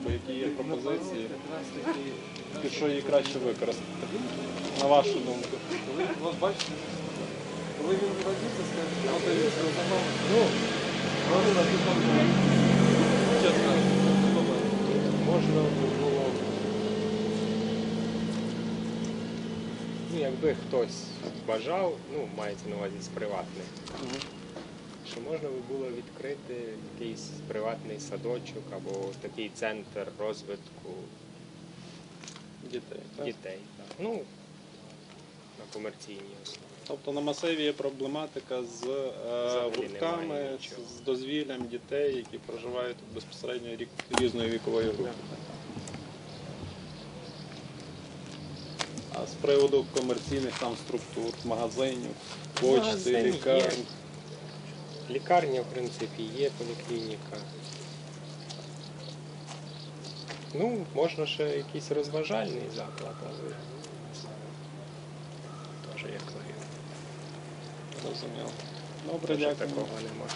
або які є пропозиції, під що її краще використати. На вашу думку. Коли от бачите, коли він родився, скажімо, от він сказав, ну, можна тут чесно, Можна було. Ну, якби хтось бажав, ну, мається на увазі з приватних, що можна би було відкрити якийсь приватний садочок або такий центр розвитку Дітей. так? дітей. Так. Ну, на комерційній основі. Тобто на масиві є проблематика з е, Взагалі гуртками, нічого. з дозвіллям дітей, які проживають тут безпосередньо рік різної вікової групи. А з приводу комерційних там структур, магазинів, почти, Магазин є. лікарень. Лікарня, в принципі, є поліклініка. Ну, можна ще якийсь розважальний заклад, але теж як варіант. Зрозуміло. Добре, дякую. такого немає.